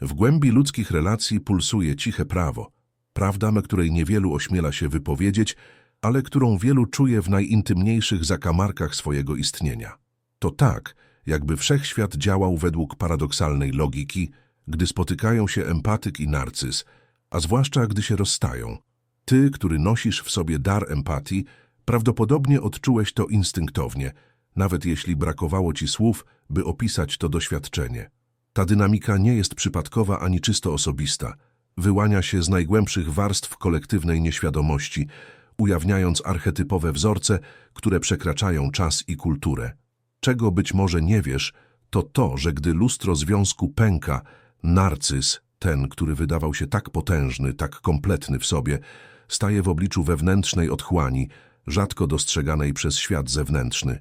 W głębi ludzkich relacji pulsuje ciche prawo, prawda, me której niewielu ośmiela się wypowiedzieć, ale którą wielu czuje w najintymniejszych zakamarkach swojego istnienia. To tak, jakby wszechświat działał według paradoksalnej logiki, gdy spotykają się empatyk i narcyz, a zwłaszcza gdy się rozstają. Ty, który nosisz w sobie dar empatii, prawdopodobnie odczułeś to instynktownie, nawet jeśli brakowało ci słów, by opisać to doświadczenie. Ta dynamika nie jest przypadkowa ani czysto osobista. Wyłania się z najgłębszych warstw kolektywnej nieświadomości, ujawniając archetypowe wzorce, które przekraczają czas i kulturę. Czego być może nie wiesz, to to, że gdy lustro związku pęka, narcyz, ten, który wydawał się tak potężny, tak kompletny w sobie, staje w obliczu wewnętrznej otchłani, rzadko dostrzeganej przez świat zewnętrzny.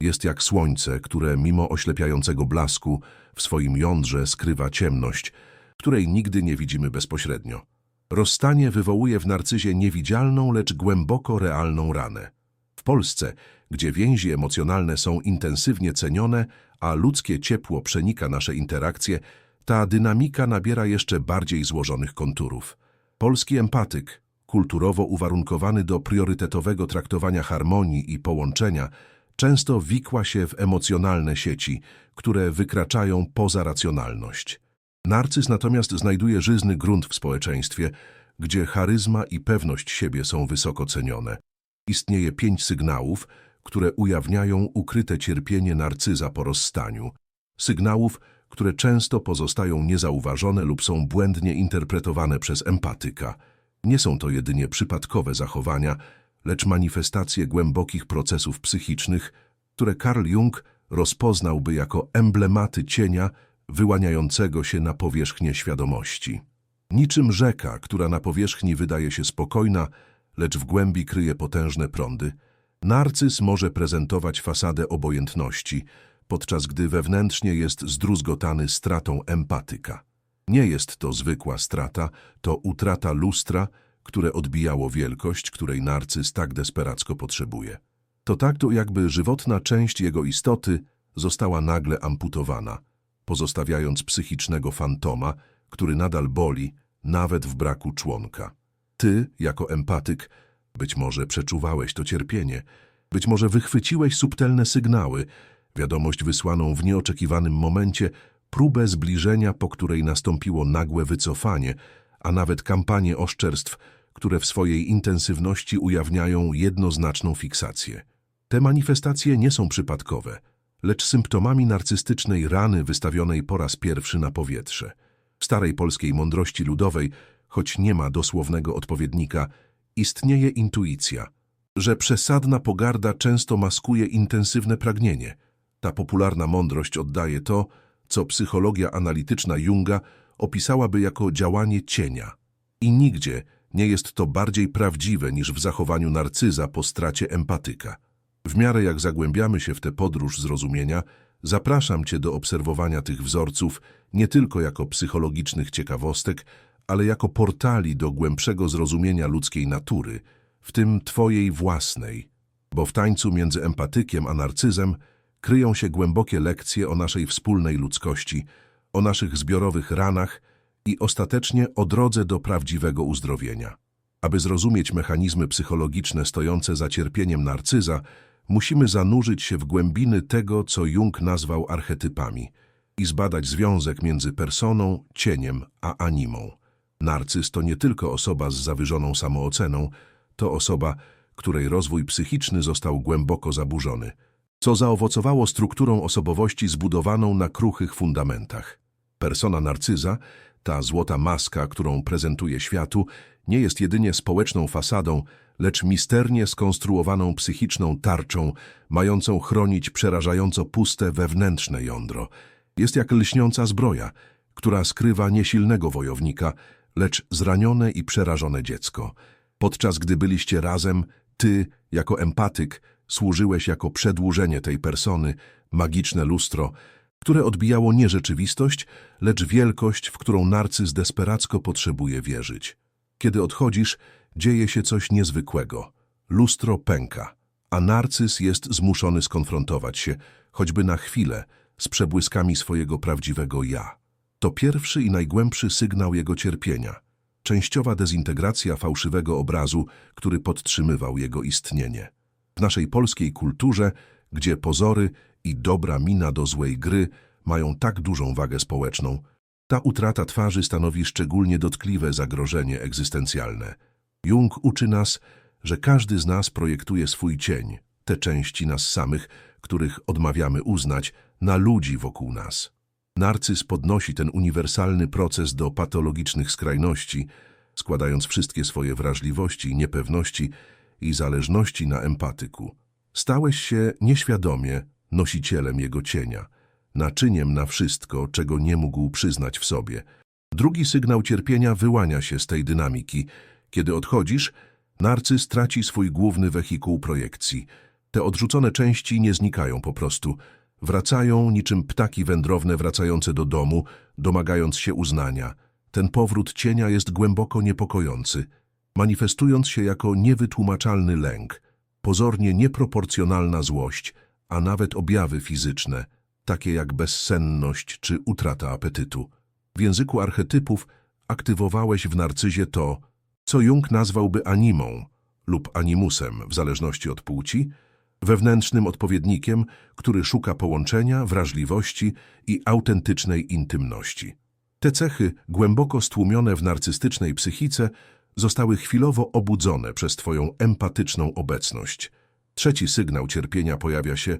Jest jak słońce, które mimo oślepiającego blasku w swoim jądrze skrywa ciemność, której nigdy nie widzimy bezpośrednio. Rozstanie wywołuje w narcyzie niewidzialną, lecz głęboko realną ranę. W Polsce, gdzie więzi emocjonalne są intensywnie cenione, a ludzkie ciepło przenika nasze interakcje, ta dynamika nabiera jeszcze bardziej złożonych konturów. Polski empatyk, kulturowo uwarunkowany do priorytetowego traktowania harmonii i połączenia, często wikła się w emocjonalne sieci, które wykraczają poza racjonalność. Narcyz natomiast znajduje żyzny grunt w społeczeństwie, gdzie charyzma i pewność siebie są wysoko cenione. Istnieje pięć sygnałów, które ujawniają ukryte cierpienie narcyza po rozstaniu. Sygnałów, które często pozostają niezauważone lub są błędnie interpretowane przez empatyka. Nie są to jedynie przypadkowe zachowania, lecz manifestacje głębokich procesów psychicznych, które Carl Jung rozpoznałby jako emblematy cienia wyłaniającego się na powierzchnię świadomości. Niczym rzeka, która na powierzchni wydaje się spokojna, lecz w głębi kryje potężne prądy, narcyz może prezentować fasadę obojętności, podczas gdy wewnętrznie jest zdruzgotany stratą empatyka. Nie jest to zwykła strata, to utrata lustra, które odbijało wielkość, której narcyz tak desperacko potrzebuje. To tak to jakby żywotna część jego istoty została nagle amputowana, pozostawiając psychicznego fantoma, który nadal boli, nawet w braku członka. Ty, jako empatyk, być może przeczuwałeś to cierpienie, być może wychwyciłeś subtelne sygnały, wiadomość wysłaną w nieoczekiwanym momencie, próbę zbliżenia, po której nastąpiło nagłe wycofanie, a nawet kampanię oszczerstw, które w swojej intensywności ujawniają jednoznaczną fiksację. Te manifestacje nie są przypadkowe, lecz symptomami narcystycznej rany wystawionej po raz pierwszy na powietrze. W starej polskiej mądrości ludowej, choć nie ma dosłownego odpowiednika, istnieje intuicja, że przesadna pogarda często maskuje intensywne pragnienie. Ta popularna mądrość oddaje to, co psychologia analityczna Junga opisałaby jako działanie cienia. I nigdzie nie jest to bardziej prawdziwe niż w zachowaniu narcyza po stracie empatyka. W miarę jak zagłębiamy się w tę podróż zrozumienia, zapraszam Cię do obserwowania tych wzorców nie tylko jako psychologicznych ciekawostek, ale jako portali do głębszego zrozumienia ludzkiej natury, w tym Twojej własnej. Bo w tańcu między empatykiem a narcyzem kryją się głębokie lekcje o naszej wspólnej ludzkości, o naszych zbiorowych ranach i ostatecznie o drodze do prawdziwego uzdrowienia. Aby zrozumieć mechanizmy psychologiczne stojące za cierpieniem narcyza, musimy zanurzyć się w głębiny tego, co Jung nazwał archetypami i zbadać związek między personą, cieniem a animą. Narcyz to nie tylko osoba z zawyżoną samooceną, to osoba, której rozwój psychiczny został głęboko zaburzony, co zaowocowało strukturą osobowości zbudowaną na kruchych fundamentach. Persona narcyza, ta złota maska, którą prezentuje światu, nie jest jedynie społeczną fasadą, lecz misternie skonstruowaną psychiczną tarczą, mającą chronić przerażająco puste wewnętrzne jądro. Jest jak lśniąca zbroja, która skrywa nie silnego wojownika, lecz zranione i przerażone dziecko. Podczas gdy byliście razem, ty, jako empatyk, służyłeś jako przedłużenie tej persony, magiczne lustro, które odbijało nie rzeczywistość, lecz wielkość, w którą narcyz desperacko potrzebuje wierzyć. Kiedy odchodzisz, dzieje się coś niezwykłego. Lustro pęka, a narcyz jest zmuszony skonfrontować się, choćby na chwilę, z przebłyskami swojego prawdziwego ja. To pierwszy i najgłębszy sygnał jego cierpienia. Częściowa dezintegracja fałszywego obrazu, który podtrzymywał jego istnienie. W naszej polskiej kulturze, gdzie pozory i dobra mina do złej gry mają tak dużą wagę społeczną, ta utrata twarzy stanowi szczególnie dotkliwe zagrożenie egzystencjalne. Jung uczy nas, że każdy z nas projektuje swój cień, te części nas samych, których odmawiamy uznać, na ludzi wokół nas. Narcyz podnosi ten uniwersalny proces do patologicznych skrajności, składając wszystkie swoje wrażliwości, niepewności i zależności na empatyku. Stałeś się nieświadomie nosicielem jego cienia, naczyniem na wszystko, czego nie mógł przyznać w sobie. Drugi sygnał cierpienia wyłania się z tej dynamiki. Kiedy odchodzisz, narcyz traci swój główny wehikuł projekcji. Te odrzucone części nie znikają po prostu. Wracają niczym ptaki wędrowne wracające do domu, domagając się uznania. Ten powrót cienia jest głęboko niepokojący, manifestując się jako niewytłumaczalny lęk, pozornie nieproporcjonalna złość, a nawet objawy fizyczne, takie jak bezsenność czy utrata apetytu. W języku archetypów aktywowałeś w narcyzie to, co Jung nazwałby animą lub animusem, w zależności od płci, wewnętrznym odpowiednikiem, który szuka połączenia, wrażliwości i autentycznej intymności. Te cechy, głęboko stłumione w narcystycznej psychice, zostały chwilowo obudzone przez Twoją empatyczną obecność. Trzeci sygnał cierpienia pojawia się,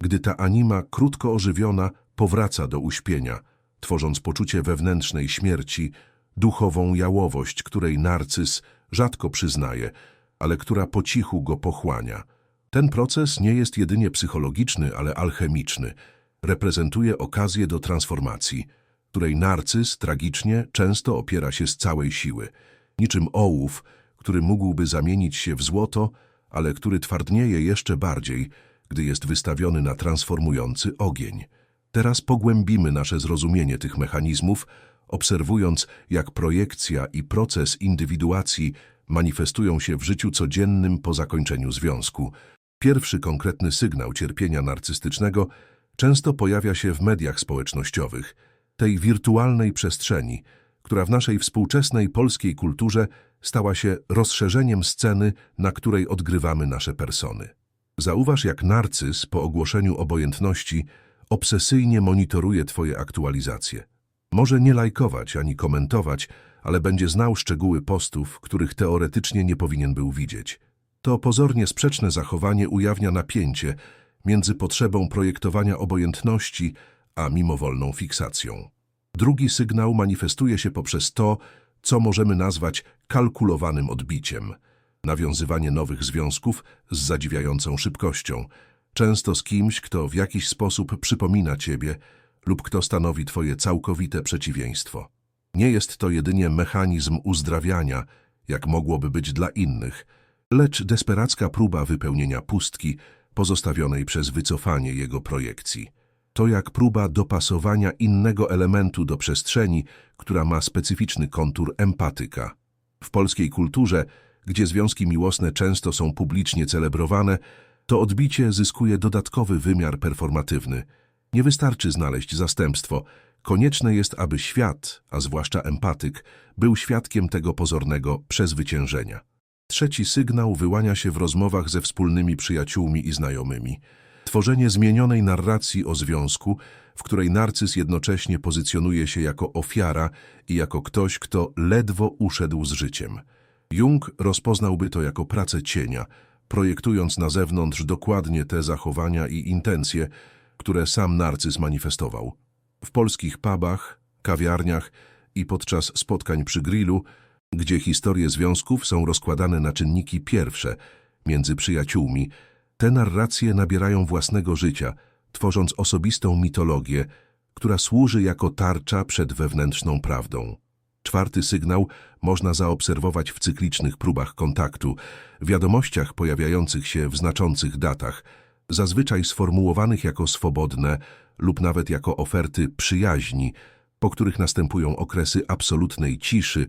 gdy ta anima, krótko ożywiona, powraca do uśpienia, tworząc poczucie wewnętrznej śmierci, duchową jałowość, której narcyz rzadko przyznaje, ale która po cichu go pochłania. Ten proces nie jest jedynie psychologiczny, ale alchemiczny. Reprezentuje okazję do transformacji, której narcyz tragicznie często opiera się z całej siły. Niczym ołów, który mógłby zamienić się w złoto, ale który twardnieje jeszcze bardziej, gdy jest wystawiony na transformujący ogień. Teraz pogłębimy nasze zrozumienie tych mechanizmów, obserwując, jak projekcja i proces indywiduacji manifestują się w życiu codziennym po zakończeniu związku. Pierwszy konkretny sygnał cierpienia narcystycznego często pojawia się w mediach społecznościowych, tej wirtualnej przestrzeni, która w naszej współczesnej polskiej kulturze stała się rozszerzeniem sceny, na której odgrywamy nasze persony. Zauważ, jak narcyz po ogłoszeniu obojętności obsesyjnie monitoruje Twoje aktualizacje. Może nie lajkować ani komentować, ale będzie znał szczegóły postów, których teoretycznie nie powinien był widzieć. To pozornie sprzeczne zachowanie ujawnia napięcie między potrzebą projektowania obojętności a mimowolną fiksacją. Drugi sygnał manifestuje się poprzez to, co możemy nazwać kalkulowanym odbiciem. Nawiązywanie nowych związków z zadziwiającą szybkością, często z kimś, kto w jakiś sposób przypomina ciebie lub kto stanowi twoje całkowite przeciwieństwo. Nie jest to jedynie mechanizm uzdrawiania, jak mogłoby być dla innych, lecz desperacka próba wypełnienia pustki pozostawionej przez wycofanie jego projekcji. To jak próba dopasowania innego elementu do przestrzeni, która ma specyficzny kontur empatyka. W polskiej kulturze, gdzie związki miłosne często są publicznie celebrowane, to odbicie zyskuje dodatkowy wymiar performatywny. Nie wystarczy znaleźć zastępstwo. Konieczne jest, aby świat, a zwłaszcza empatyk, był świadkiem tego pozornego przezwyciężenia. Trzeci sygnał wyłania się w rozmowach ze wspólnymi przyjaciółmi i znajomymi. Tworzenie zmienionej narracji o związku, w której narcyz jednocześnie pozycjonuje się jako ofiara i jako ktoś, kto ledwo uszedł z życiem. Jung rozpoznałby to jako pracę cienia, projektując na zewnątrz dokładnie te zachowania i intencje, które sam narcyz manifestował. W polskich pubach, kawiarniach i podczas spotkań przy grillu, gdzie historie związków są rozkładane na czynniki pierwsze między przyjaciółmi, te narracje nabierają własnego życia, tworząc osobistą mitologię, która służy jako tarcza przed wewnętrzną prawdą. Czwarty sygnał można zaobserwować w cyklicznych próbach kontaktu, wiadomościach pojawiających się w znaczących datach, zazwyczaj sformułowanych jako swobodne lub nawet jako oferty przyjaźni, po których następują okresy absolutnej ciszy,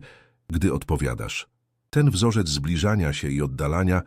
gdy odpowiadasz. Ten wzorzec zbliżania się i oddalania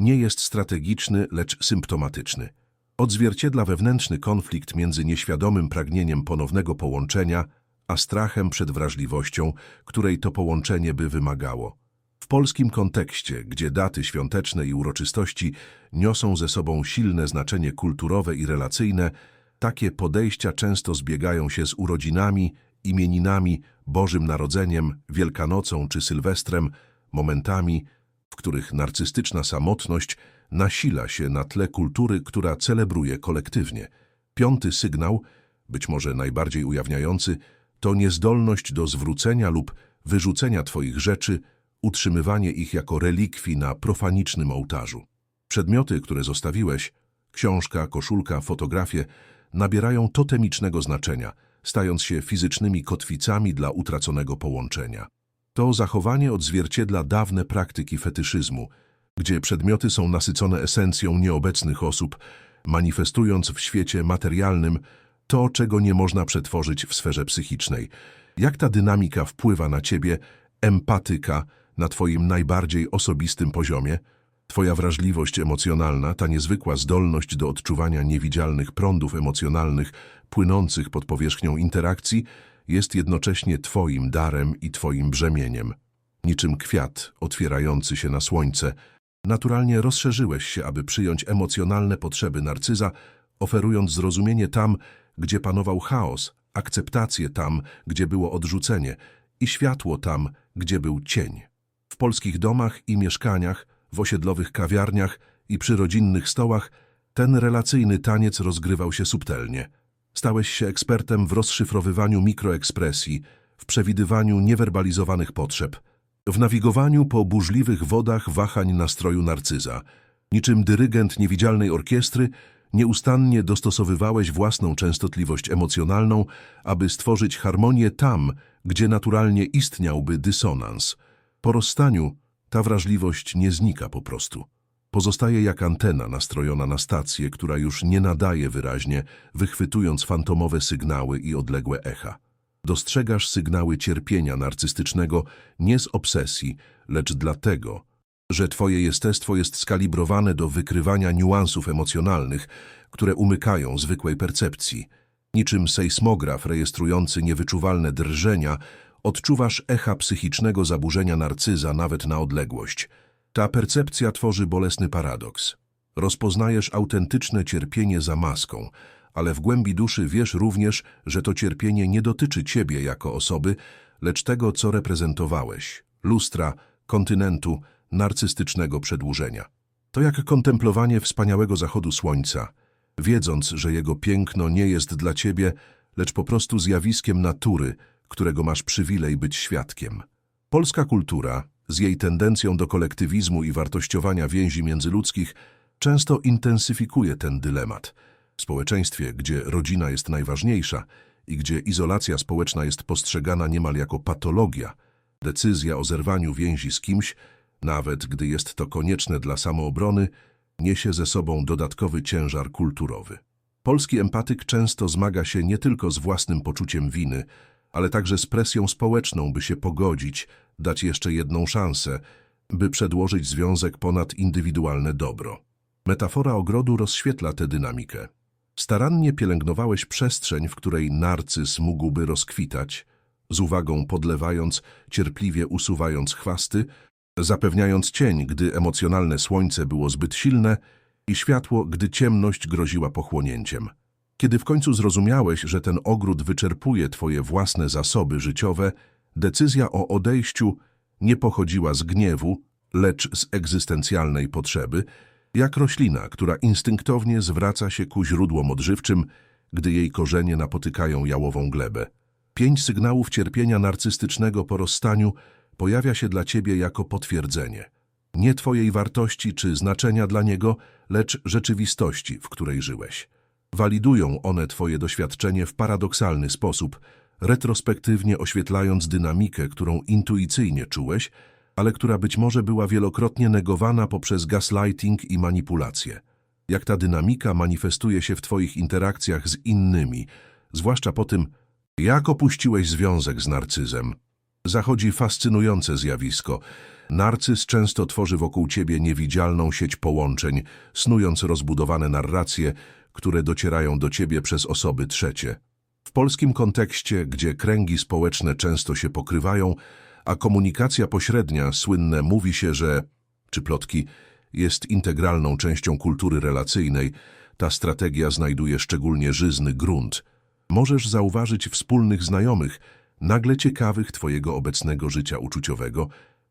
nie jest strategiczny, lecz symptomatyczny. Odzwierciedla wewnętrzny konflikt między nieświadomym pragnieniem ponownego połączenia, a strachem przed wrażliwością, której to połączenie by wymagało. W polskim kontekście, gdzie daty świąteczne i uroczystości niosą ze sobą silne znaczenie kulturowe i relacyjne, takie podejścia często zbiegają się z urodzinami, imieninami, Bożym Narodzeniem, Wielkanocą czy Sylwestrem, momentami, w których narcystyczna samotność nasila się na tle kultury, która celebruje kolektywnie. Piąty sygnał, być może najbardziej ujawniający, to niezdolność do zwrócenia lub wyrzucenia Twoich rzeczy, utrzymywanie ich jako relikwii na profanicznym ołtarzu. Przedmioty, które zostawiłeś, książka, koszulka, fotografie, nabierają totemicznego znaczenia, stając się fizycznymi kotwicami dla utraconego połączenia. To zachowanie odzwierciedla dawne praktyki fetyszyzmu, gdzie przedmioty są nasycone esencją nieobecnych osób, manifestując w świecie materialnym to, czego nie można przetworzyć w sferze psychicznej. Jak ta dynamika wpływa na ciebie, empatyka, na twoim najbardziej osobistym poziomie? Twoja wrażliwość emocjonalna, ta niezwykła zdolność do odczuwania niewidzialnych prądów emocjonalnych płynących pod powierzchnią interakcji, jest jednocześnie Twoim darem i Twoim brzemieniem. Niczym kwiat otwierający się na słońce, naturalnie rozszerzyłeś się, aby przyjąć emocjonalne potrzeby narcyza, oferując zrozumienie tam, gdzie panował chaos, akceptację tam, gdzie było odrzucenie i światło tam, gdzie był cień. W polskich domach i mieszkaniach, w osiedlowych kawiarniach i przy rodzinnych stołach ten relacyjny taniec rozgrywał się subtelnie. Stałeś się ekspertem w rozszyfrowywaniu mikroekspresji, w przewidywaniu niewerbalizowanych potrzeb, w nawigowaniu po burzliwych wodach wahań nastroju narcyza. Niczym dyrygent niewidzialnej orkiestry, nieustannie dostosowywałeś własną częstotliwość emocjonalną, aby stworzyć harmonię tam, gdzie naturalnie istniałby dysonans. Po rozstaniu ta wrażliwość nie znika po prostu. Pozostaje jak antena nastrojona na stację, która już nie nadaje wyraźnie, wychwytując fantomowe sygnały i odległe echa. Dostrzegasz sygnały cierpienia narcystycznego nie z obsesji, lecz dlatego, że twoje jestestwo jest skalibrowane do wykrywania niuansów emocjonalnych, które umykają zwykłej percepcji. Niczym sejsmograf rejestrujący niewyczuwalne drżenia, odczuwasz echa psychicznego zaburzenia narcyza nawet na odległość. Ta percepcja tworzy bolesny paradoks. Rozpoznajesz autentyczne cierpienie za maską, ale w głębi duszy wiesz również, że to cierpienie nie dotyczy ciebie jako osoby, lecz tego, co reprezentowałeś lustra, kontynentu, narcystycznego przedłużenia. To jak kontemplowanie wspaniałego zachodu słońca, wiedząc, że jego piękno nie jest dla ciebie, lecz po prostu zjawiskiem natury, którego masz przywilej być świadkiem. Polska kultura, z jej tendencją do kolektywizmu i wartościowania więzi międzyludzkich, często intensyfikuje ten dylemat. W społeczeństwie, gdzie rodzina jest najważniejsza i gdzie izolacja społeczna jest postrzegana niemal jako patologia, decyzja o zerwaniu więzi z kimś, nawet gdy jest to konieczne dla samoobrony, niesie ze sobą dodatkowy ciężar kulturowy. Polski empatyk często zmaga się nie tylko z własnym poczuciem winy, ale także z presją społeczną, by się pogodzić, dać jeszcze jedną szansę, by przedłożyć związek ponad indywidualne dobro. Metafora ogrodu rozświetla tę dynamikę. Starannie pielęgnowałeś przestrzeń, w której narcyz mógłby rozkwitać, z uwagą podlewając, cierpliwie usuwając chwasty, zapewniając cień, gdy emocjonalne słońce było zbyt silne i światło, gdy ciemność groziła pochłonięciem. Kiedy w końcu zrozumiałeś, że ten ogród wyczerpuje twoje własne zasoby życiowe, decyzja o odejściu nie pochodziła z gniewu, lecz z egzystencjalnej potrzeby, jak roślina, która instynktownie zwraca się ku źródłom odżywczym, gdy jej korzenie napotykają jałową glebę. Pięć sygnałów cierpienia narcystycznego po rozstaniu pojawia się dla ciebie jako potwierdzenie. Nie twojej wartości czy znaczenia dla niego, lecz rzeczywistości, w której żyłeś. Walidują one twoje doświadczenie w paradoksalny sposób, retrospektywnie oświetlając dynamikę, którą intuicyjnie czułeś, ale która być może była wielokrotnie negowana poprzez gaslighting i manipulację. Jak ta dynamika manifestuje się w twoich interakcjach z innymi, zwłaszcza po tym, jak opuściłeś związek z narcyzem. Zachodzi fascynujące zjawisko. Narcyz często tworzy wokół ciebie niewidzialną sieć połączeń, snując rozbudowane narracje, które docierają do ciebie przez osoby trzecie. W polskim kontekście, gdzie kręgi społeczne często się pokrywają, a komunikacja pośrednia, słynne mówi się, że, czy plotki, jest integralną częścią kultury relacyjnej, ta strategia znajduje szczególnie żyzny grunt. Możesz zauważyć wspólnych znajomych, nagle ciekawych twojego obecnego życia uczuciowego,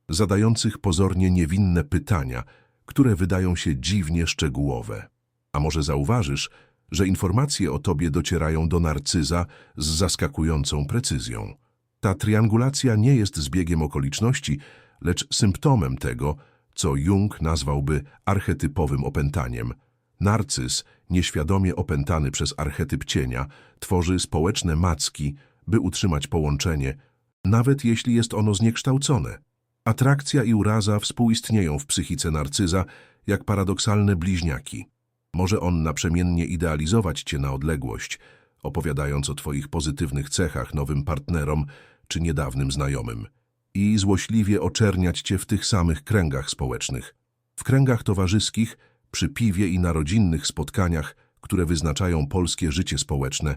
zadających pozornie niewinne pytania, które wydają się dziwnie szczegółowe. A może zauważysz, że informacje o tobie docierają do narcyza z zaskakującą precyzją. Ta triangulacja nie jest zbiegiem okoliczności, lecz symptomem tego, co Jung nazwałby archetypowym opętaniem. Narcyz, nieświadomie opętany przez archetyp cienia, tworzy społeczne macki, by utrzymać połączenie, nawet jeśli jest ono zniekształcone. Atrakcja i uraza współistnieją w psychice narcyza jak paradoksalne bliźniaki. Może on naprzemiennie idealizować cię na odległość, opowiadając o twoich pozytywnych cechach nowym partnerom czy niedawnym znajomym i złośliwie oczerniać cię w tych samych kręgach społecznych. W kręgach towarzyskich, przy piwie i na rodzinnych spotkaniach, które wyznaczają polskie życie społeczne,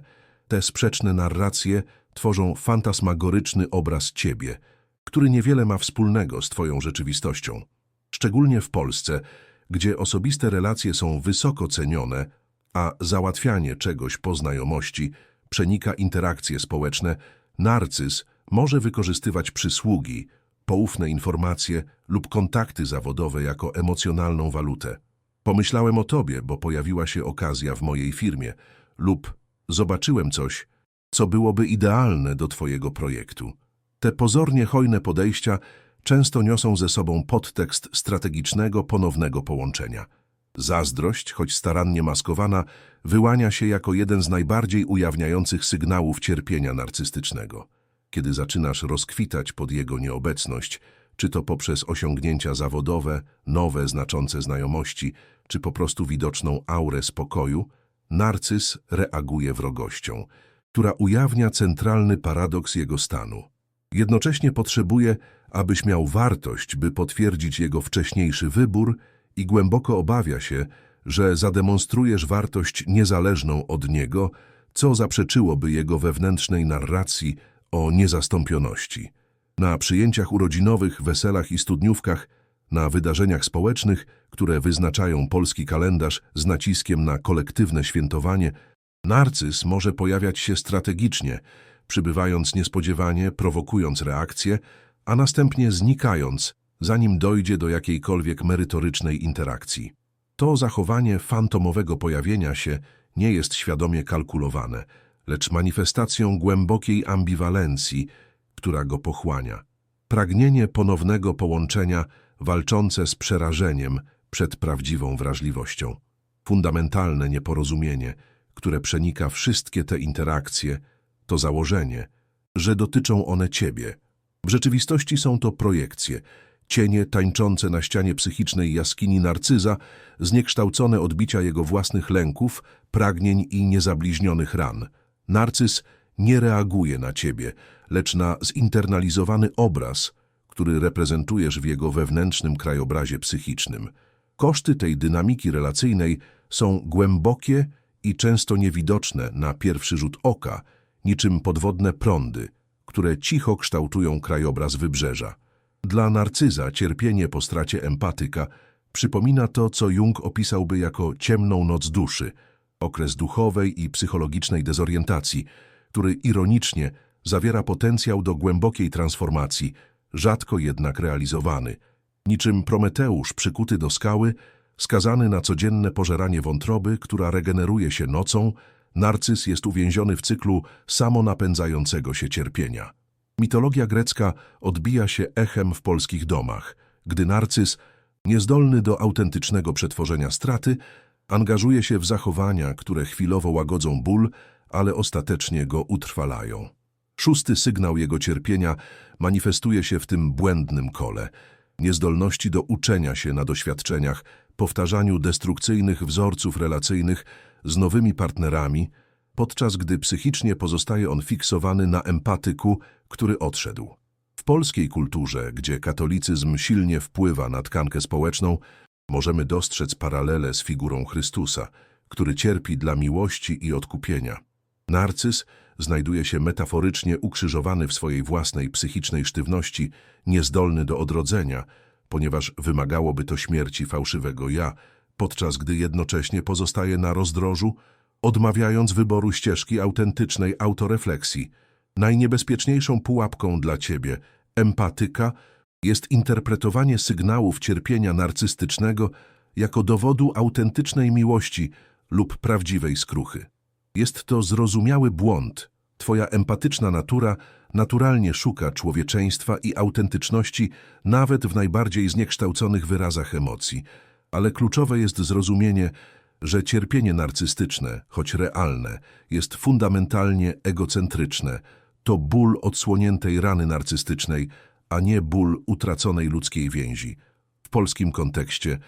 te sprzeczne narracje tworzą fantasmagoryczny obraz ciebie, który niewiele ma wspólnego z twoją rzeczywistością. Szczególnie w Polsce, gdzie osobiste relacje są wysoko cenione, a załatwianie czegoś po znajomości przenika interakcje społeczne, narcyz może wykorzystywać przysługi, poufne informacje lub kontakty zawodowe jako emocjonalną walutę. Pomyślałem o tobie, bo pojawiła się okazja w mojej firmie lub zobaczyłem coś, co byłoby idealne do twojego projektu. Te pozornie hojne podejścia często niosą ze sobą podtekst strategicznego, ponownego połączenia. Zazdrość, choć starannie maskowana, wyłania się jako jeden z najbardziej ujawniających sygnałów cierpienia narcystycznego. Kiedy zaczynasz rozkwitać pod jego nieobecność, czy to poprzez osiągnięcia zawodowe, nowe, znaczące znajomości, czy po prostu widoczną aurę spokoju, narcyz reaguje wrogością, która ujawnia centralny paradoks jego stanu. Jednocześnie potrzebuje, abyś miał wartość, by potwierdzić jego wcześniejszy wybór i głęboko obawia się, że zademonstrujesz wartość niezależną od niego, co zaprzeczyłoby jego wewnętrznej narracji o niezastąpioności. Na przyjęciach urodzinowych, weselach i studniówkach, na wydarzeniach społecznych, które wyznaczają polski kalendarz z naciskiem na kolektywne świętowanie, narcyz może pojawiać się strategicznie, przybywając niespodziewanie, prowokując reakcję, a następnie znikając, zanim dojdzie do jakiejkolwiek merytorycznej interakcji. To zachowanie fantomowego pojawienia się nie jest świadomie kalkulowane, lecz manifestacją głębokiej ambiwalencji, która go pochłania. Pragnienie ponownego połączenia walczące z przerażeniem przed prawdziwą wrażliwością. Fundamentalne nieporozumienie, które przenika wszystkie te interakcje, to założenie, że dotyczą one ciebie. W rzeczywistości są to projekcje, cienie tańczące na ścianie psychicznej jaskini narcyza, zniekształcone odbicia jego własnych lęków, pragnień i niezabliźnionych ran. Narcyz nie reaguje na ciebie, lecz na zinternalizowany obraz, który reprezentujesz w jego wewnętrznym krajobrazie psychicznym. Koszty tej dynamiki relacyjnej są głębokie i często niewidoczne na pierwszy rzut oka, niczym podwodne prądy, które cicho kształtują krajobraz wybrzeża. Dla narcyza cierpienie po stracie empatyka przypomina to, co Jung opisałby jako ciemną noc duszy, okres duchowej i psychologicznej dezorientacji, który ironicznie zawiera potencjał do głębokiej transformacji, rzadko jednak realizowany. Niczym Prometeusz przykuty do skały, skazany na codzienne pożeranie wątroby, która regeneruje się nocą, narcyz jest uwięziony w cyklu samonapędzającego się cierpienia. Mitologia grecka odbija się echem w polskich domach, gdy narcyz, niezdolny do autentycznego przetworzenia straty, angażuje się w zachowania, które chwilowo łagodzą ból, ale ostatecznie go utrwalają. Szósty sygnał jego cierpienia manifestuje się w tym błędnym kole, niezdolności do uczenia się na doświadczeniach, powtarzaniu destrukcyjnych wzorców relacyjnych z nowymi partnerami, podczas gdy psychicznie pozostaje on fiksowany na empatyku, który odszedł. W polskiej kulturze, gdzie katolicyzm silnie wpływa na tkankę społeczną, możemy dostrzec paralele z figurą Chrystusa, który cierpi dla miłości i odkupienia. Narcyz znajduje się metaforycznie ukrzyżowany w swojej własnej psychicznej sztywności, niezdolny do odrodzenia, ponieważ wymagałoby to śmierci fałszywego ja, podczas gdy jednocześnie pozostaje na rozdrożu, odmawiając wyboru ścieżki autentycznej autorefleksji. Najniebezpieczniejszą pułapką dla ciebie, empatyka, jest interpretowanie sygnałów cierpienia narcystycznego jako dowodu autentycznej miłości lub prawdziwej skruchy. Jest to zrozumiały błąd. Twoja empatyczna natura naturalnie szuka człowieczeństwa i autentyczności nawet w najbardziej zniekształconych wyrazach emocji, ale kluczowe jest zrozumienie, że cierpienie narcystyczne, choć realne, jest fundamentalnie egocentryczne. To ból odsłoniętej rany narcystycznej, a nie ból utraconej ludzkiej więzi. W polskim kontekście,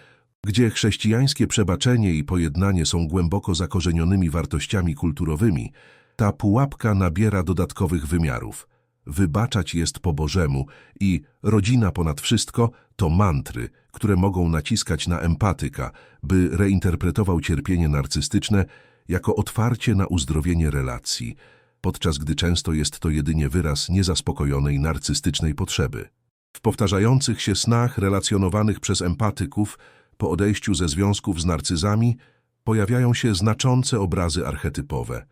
gdzie chrześcijańskie przebaczenie i pojednanie są głęboko zakorzenionymi wartościami kulturowymi, ta pułapka nabiera dodatkowych wymiarów. Wybaczać jest po Bożemu i rodzina ponad wszystko to mantry, które mogą naciskać na empatyka, by reinterpretował cierpienie narcystyczne jako otwarcie na uzdrowienie relacji, podczas gdy często jest to jedynie wyraz niezaspokojonej narcystycznej potrzeby. W powtarzających się snach relacjonowanych przez empatyków po odejściu ze związków z narcyzami pojawiają się znaczące obrazy archetypowe.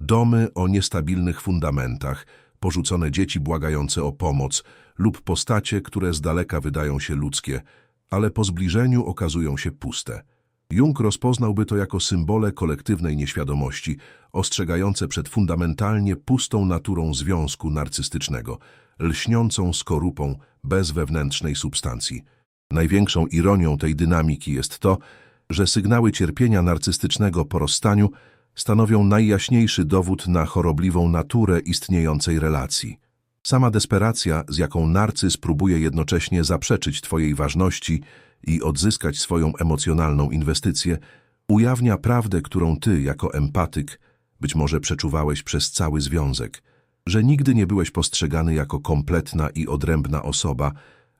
Domy o niestabilnych fundamentach, porzucone dzieci błagające o pomoc lub postacie, które z daleka wydają się ludzkie, ale po zbliżeniu okazują się puste. Jung rozpoznałby to jako symbole kolektywnej nieświadomości, ostrzegające przed fundamentalnie pustą naturą związku narcystycznego, lśniącą skorupą bez wewnętrznej substancji. Największą ironią tej dynamiki jest to, że sygnały cierpienia narcystycznego po rozstaniu stanowią najjaśniejszy dowód na chorobliwą naturę istniejącej relacji. Sama desperacja, z jaką narcyz próbuje jednocześnie zaprzeczyć Twojej ważności i odzyskać swoją emocjonalną inwestycję, ujawnia prawdę, którą Ty, jako empatyk, być może przeczuwałeś przez cały związek, że nigdy nie byłeś postrzegany jako kompletna i odrębna osoba,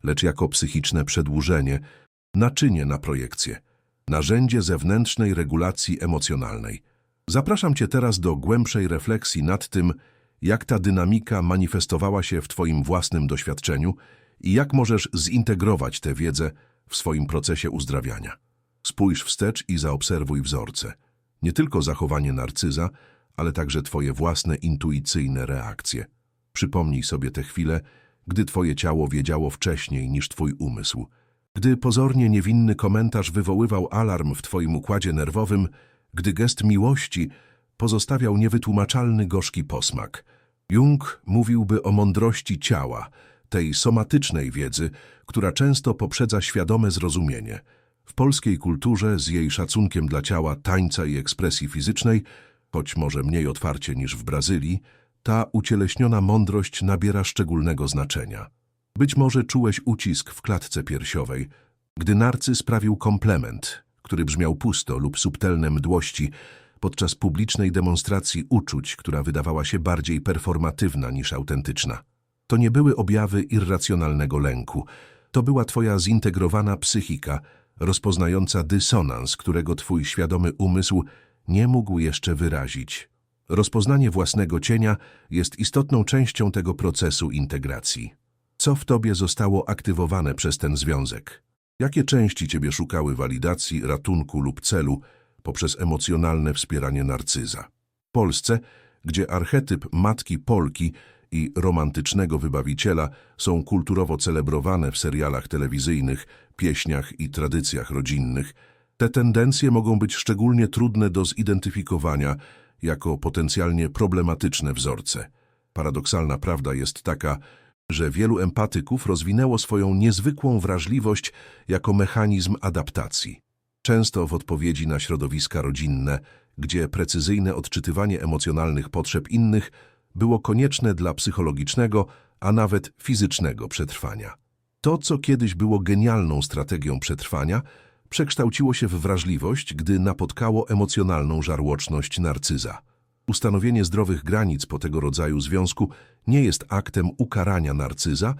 lecz jako psychiczne przedłużenie, naczynie na projekcję, narzędzie zewnętrznej regulacji emocjonalnej. Zapraszam Cię teraz do głębszej refleksji nad tym, jak ta dynamika manifestowała się w Twoim własnym doświadczeniu i jak możesz zintegrować tę wiedzę w swoim procesie uzdrawiania. Spójrz wstecz i zaobserwuj wzorce. Nie tylko zachowanie narcyza, ale także Twoje własne intuicyjne reakcje. Przypomnij sobie te chwile, gdy Twoje ciało wiedziało wcześniej niż Twój umysł. Gdy pozornie niewinny komentarz wywoływał alarm w Twoim układzie nerwowym, gdy gest miłości pozostawiał niewytłumaczalny gorzki posmak. Jung mówiłby o mądrości ciała, tej somatycznej wiedzy, która często poprzedza świadome zrozumienie. W polskiej kulturze z jej szacunkiem dla ciała, tańca i ekspresji fizycznej, choć może mniej otwarcie niż w Brazylii, ta ucieleśniona mądrość nabiera szczególnego znaczenia. Być może czułeś ucisk w klatce piersiowej, gdy narcy sprawił komplement, który brzmiał pusto lub subtelne mdłości, podczas publicznej demonstracji uczuć, która wydawała się bardziej performatywna niż autentyczna. To nie były objawy irracjonalnego lęku. To była twoja zintegrowana psychika, rozpoznająca dysonans, którego twój świadomy umysł nie mógł jeszcze wyrazić. Rozpoznanie własnego cienia jest istotną częścią tego procesu integracji. Co w tobie zostało aktywowane przez ten związek? Jakie części ciebie szukały walidacji, ratunku lub celu poprzez emocjonalne wspieranie narcyza? W Polsce, gdzie archetyp matki Polki i romantycznego wybawiciela są kulturowo celebrowane w serialach telewizyjnych, pieśniach i tradycjach rodzinnych, te tendencje mogą być szczególnie trudne do zidentyfikowania jako potencjalnie problematyczne wzorce. Paradoksalna prawda jest taka, że wielu empatyków rozwinęło swoją niezwykłą wrażliwość jako mechanizm adaptacji. Często w odpowiedzi na środowiska rodzinne, gdzie precyzyjne odczytywanie emocjonalnych potrzeb innych było konieczne dla psychologicznego, a nawet fizycznego przetrwania. To, co kiedyś było genialną strategią przetrwania, przekształciło się w wrażliwość, gdy napotkało emocjonalną żarłoczność narcyza. Ustanowienie zdrowych granic po tego rodzaju związku nie jest aktem ukarania narcyza,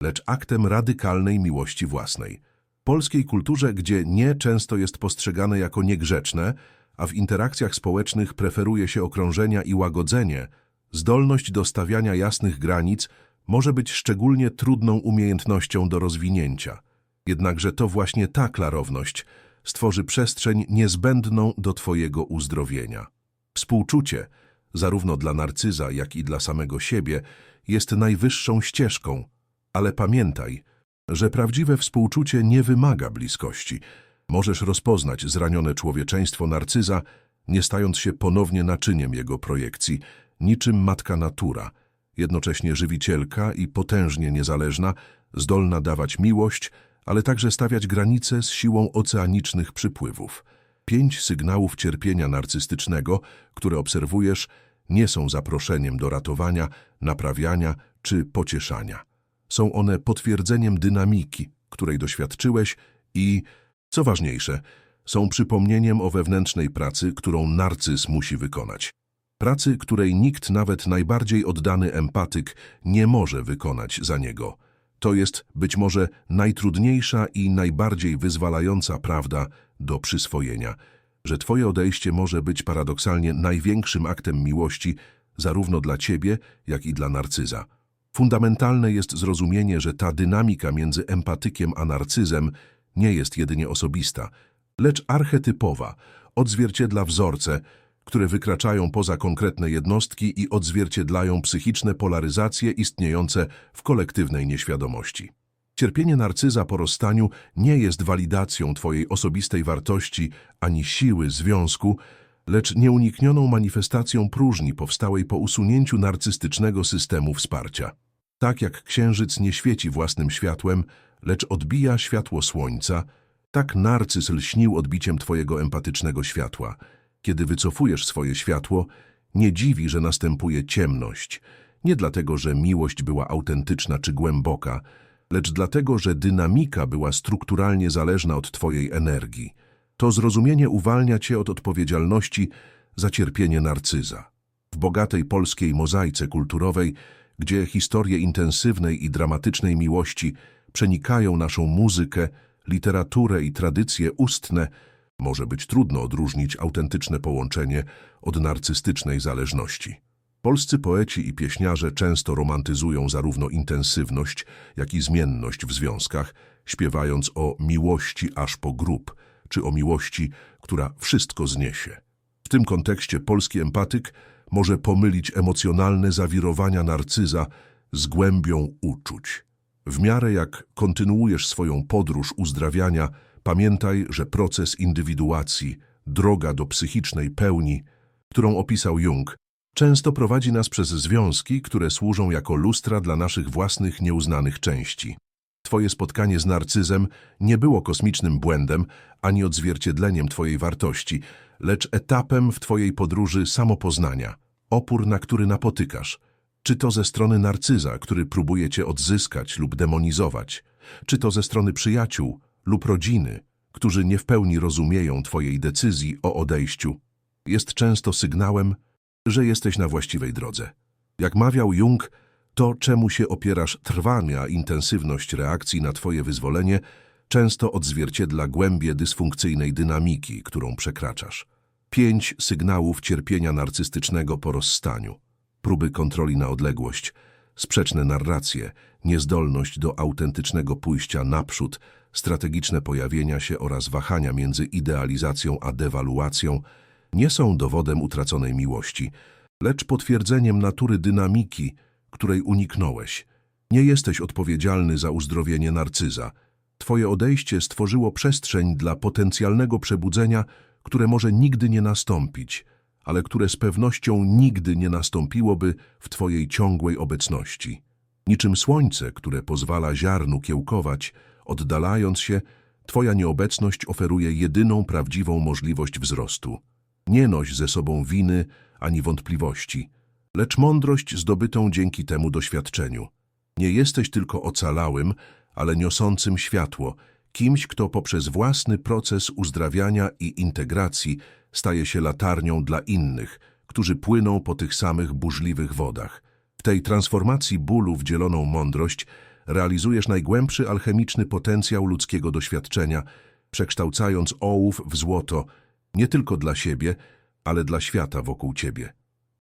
lecz aktem radykalnej miłości własnej. W polskiej kulturze, gdzie nie często jest postrzegane jako niegrzeczne, a w interakcjach społecznych preferuje się okrążenia i łagodzenie, zdolność do stawiania jasnych granic może być szczególnie trudną umiejętnością do rozwinięcia. Jednakże to właśnie ta klarowność stworzy przestrzeń niezbędną do Twojego uzdrowienia. Współczucie, zarówno dla narcyza, jak i dla samego siebie, jest najwyższą ścieżką, ale pamiętaj, że prawdziwe współczucie nie wymaga bliskości. Możesz rozpoznać zranione człowieczeństwo narcyza, nie stając się ponownie naczyniem jego projekcji, niczym matka natura, jednocześnie żywicielka i potężnie niezależna, zdolna dawać miłość, ale także stawiać granice z siłą oceanicznych przypływów. Pięć sygnałów cierpienia narcystycznego, które obserwujesz, nie są zaproszeniem do ratowania, naprawiania czy pocieszania. Są one potwierdzeniem dynamiki, której doświadczyłeś i, co ważniejsze, są przypomnieniem o wewnętrznej pracy, którą narcyz musi wykonać. Pracy, której nikt, nawet najbardziej oddany empatyk, nie może wykonać za niego. To jest być może najtrudniejsza i najbardziej wyzwalająca prawda do przyswojenia, że Twoje odejście może być paradoksalnie największym aktem miłości zarówno dla Ciebie, jak i dla narcyza. Fundamentalne jest zrozumienie, że ta dynamika między empatykiem a narcyzem nie jest jedynie osobista, lecz archetypowa, odzwierciedla wzorce, które wykraczają poza konkretne jednostki i odzwierciedlają psychiczne polaryzacje istniejące w kolektywnej nieświadomości. Cierpienie narcyza po rozstaniu nie jest walidacją Twojej osobistej wartości ani siły związku, lecz nieuniknioną manifestacją próżni powstałej po usunięciu narcystycznego systemu wsparcia. Tak jak księżyc nie świeci własnym światłem, lecz odbija światło słońca, tak narcyz lśnił odbiciem Twojego empatycznego światła. Kiedy wycofujesz swoje światło, nie dziwi, że następuje ciemność. Nie dlatego, że miłość była autentyczna czy głęboka, lecz dlatego, że dynamika była strukturalnie zależna od Twojej energii. To zrozumienie uwalnia Cię od odpowiedzialności za cierpienie narcyza. W bogatej polskiej mozaice kulturowej, gdzie historie intensywnej i dramatycznej miłości przenikają naszą muzykę, literaturę i tradycje ustne, może być trudno odróżnić autentyczne połączenie od narcystycznej zależności. Polscy poeci i pieśniarze często romantyzują zarówno intensywność, jak i zmienność w związkach, śpiewając o miłości aż po grób, czy o miłości, która wszystko zniesie. W tym kontekście polski empatyk może pomylić emocjonalne zawirowania narcyza z głębią uczuć. W miarę jak kontynuujesz swoją podróż uzdrawiania, pamiętaj, że proces indywiduacji, droga do psychicznej pełni, którą opisał Jung, często prowadzi nas przez związki, które służą jako lustra dla naszych własnych nieuznanych części. Twoje spotkanie z narcyzem nie było kosmicznym błędem ani odzwierciedleniem Twojej wartości, lecz etapem w Twojej podróży samopoznania, opór, na który napotykasz. Czy to ze strony narcyza, który próbuje Cię odzyskać lub demonizować, czy to ze strony przyjaciół lub rodziny, którzy nie w pełni rozumieją Twojej decyzji o odejściu, jest często sygnałem, że jesteś na właściwej drodze. Jak mawiał Jung, to, czemu się opierasz trwania intensywność reakcji na Twoje wyzwolenie, często odzwierciedla głębie dysfunkcyjnej dynamiki, którą przekraczasz. Pięć sygnałów cierpienia narcystycznego po rozstaniu. Próby kontroli na odległość, sprzeczne narracje, niezdolność do autentycznego pójścia naprzód, strategiczne pojawienia się oraz wahania między idealizacją a dewaluacją nie są dowodem utraconej miłości, lecz potwierdzeniem natury dynamiki, której uniknąłeś. Nie jesteś odpowiedzialny za uzdrowienie narcyza. Twoje odejście stworzyło przestrzeń dla potencjalnego przebudzenia, które może nigdy nie nastąpić, ale które z pewnością nigdy nie nastąpiłoby w Twojej ciągłej obecności. Niczym słońce, które pozwala ziarnu kiełkować, oddalając się, Twoja nieobecność oferuje jedyną prawdziwą możliwość wzrostu. Nie noś ze sobą winy ani wątpliwości, lecz mądrość zdobytą dzięki temu doświadczeniu. Nie jesteś tylko ocalałym, ale niosącym światło, kimś, kto poprzez własny proces uzdrawiania i integracji staje się latarnią dla innych, którzy płyną po tych samych burzliwych wodach. W tej transformacji bólu w dzieloną mądrość realizujesz najgłębszy alchemiczny potencjał ludzkiego doświadczenia, przekształcając ołów w złoto Nie tylko dla siebie, ale dla świata wokół ciebie.